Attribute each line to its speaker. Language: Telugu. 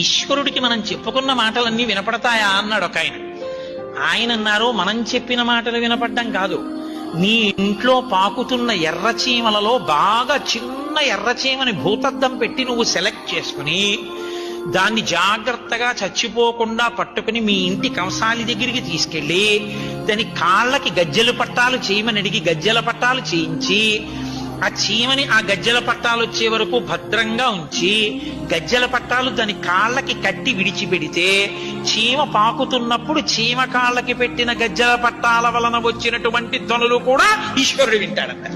Speaker 1: ఈశ్వరుడికి మనం చెప్పుకున్న మాటలన్నీ వినపడతాయా అన్నాడు ఒక ఆయన. ఆయన అన్నారు మనం చెప్పిన మాటలు వినపడ్డం కాదు. నీ ఇంట్లో పాకుతున్న ఎర్రచీమలలో బాగా చిన్న ఎర్రచీమని భూతద్దం పెట్టి నువ్వు సెలెక్ట్ చేసుకుని దాన్ని జాగ్రత్తగా చచ్చిపోకుండా పట్టుకుని మీ ఇంటి కంసాలి దగ్గరికి తీసుకెళ్ళి దాని కాళ్ళకి గజ్జెల పట్టాలు చేయమని అడిగి గజ్జెల పట్టాలు చేయించి ఆ చీమని ఆ గజ్జల పట్టాలు వచ్చే వరకు భద్రంగా ఉంచి గజ్జెల పట్టాలు దాని కాళ్ళకి కట్టి విడిచిపెడితే చీమ పాకుతున్నప్పుడు చీమ కాళ్ళకి పెట్టిన గజ్జల పట్టాల వలన వచ్చినటువంటి ధ్వనులు కూడా ఈశ్వరుడు వింటాడంట.